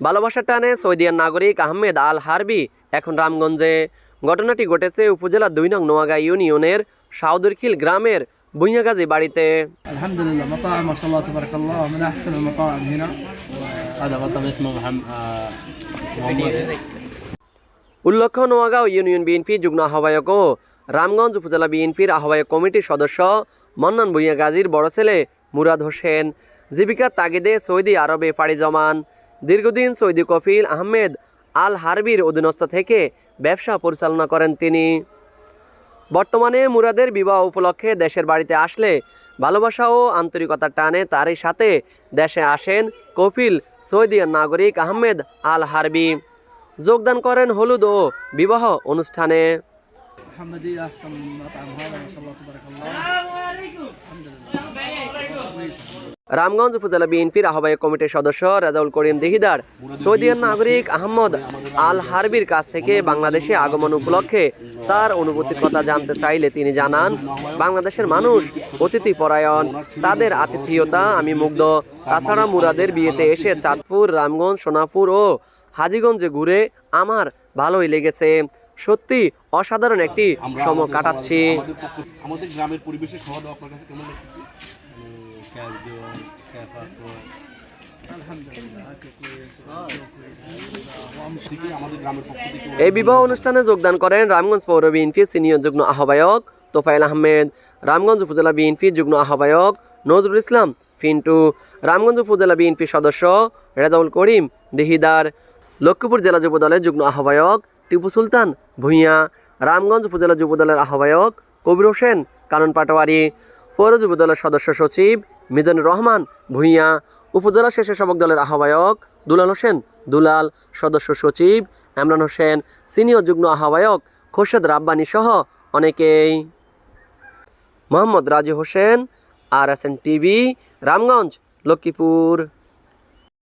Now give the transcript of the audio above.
ভালোবাসার টানে সৌদিয়ান নাগরিক আহমেদ আল হারবি এখন রামগঞ্জে ঘটনাটি ঘটেছে উপজেলা দুই নং নোয়াগা ইউনিয়নের সাউদরখিল গ্রামের ভুইয়াগাজী বাড়িতে الحمد لله مطاعم ما شاء الله تبارك الله من احسن المطاعم هنا هذا مطعم اسمه محمد آه، محمد উল্লেখ্য নোয়াগাঁও ইউনিয়ন বিএনপি যুগ্ম আহ্বায়ক ও রামগঞ্জ উপজেলা বিএনপির আহ্বায়ক কমিটির সদস্য মন্নান ভুইয়া গাজীর বড় ছেলে মুরাদ হোসেন জীবিকার তাগিদে সৌদি আরবে পাড়ি জমান দীর্ঘদিন সৌদি কফিল আহমেদ আল হারবির অধীনস্থ থেকে ব্যবসা পরিচালনা করেন তিনি। বর্তমানে মুরাদের বিবাহ উপলক্ষে দেশের বাড়িতে আসলে ভালোবাসা ও আন্তরিকতার টানে তারই সাথে দেশে আসেন কফিল সৌদিয়ান নাগরিক আহমেদ আল হারবি যোগদান করেন হলুদ ও বিবাহ অনুষ্ঠানে। রামগঞ্জ উপজেলা বিএনপির আহ্বায়ক কমিটির সদস্য রেজাউল করিম দেহিদার সৌদিয়ান নাগরিক আহমদ আল হারবির কাছ থেকে বাংলাদেশে আগমন উপলক্ষে তার অনুভূতির কথা জানতে চাইলে তিনি জানান, বাংলাদেশের মানুষ অতিথি পরায়ণ, তাদের আতিথেয়তা আমি মুগ্ধ। তাছাড়া মুরাদের বিয়েতে এসে চাঁদপুর, রামগঞ্জ, সোনাপুর ও হাজীগঞ্জে ঘুরে আমার ভালোই লেগেছে। সত্যি অসাধারণ একটি সময় কাটাচ্ছি আমাদের গ্রামের পরিবেশের খাওয়া দাওয়া আপনার কাছে কেমন লাগছে الحمد لله اكل كويس وجو كويس থেকে আমাদের গ্রামের পক্ষ থেকে এই বিবাহ অনুষ্ঠানে যোগদান করেন রামগঞ্জ পৌর বিএনপি সিনিয়র যুগ্ম আহ্বায়ক তোফাইল আহমেদ রামগঞ্জ উপজেলা বিএনপি যুগ্ম আহ্বায়ক নজরুল ইসলাম ফিন্টু রামগঞ্জ উপজেলা বিএনপি সদস্য রেজাউল করিম দেহিদার লক্ষ্মীপুর জেলা যুব দলের যুগ্ম আহ্বায়ক টিপু সুলতান ভূঁইয়া রামগঞ্জ উপজেলা যুব দলের আহ্বায়ক কবির হোসেন কানন পাটোয়ারি পৌর যুব দলের সদস্য সচিব মিজানুর রহমান, ভূঁইয়া। উপজেলা শেষে সবক দলের আহ্বায়ক দুলাল হোসেন। দুলাল সদস্য সচিব এমরান হোসেন, সিনিয়র যুগ্ম আহ্বায়ক খোরশেদ রাব্বানি সহ অনেকেই। Mohammad Raju Hossain, R S N TV, Ramganj, Lakshmipur.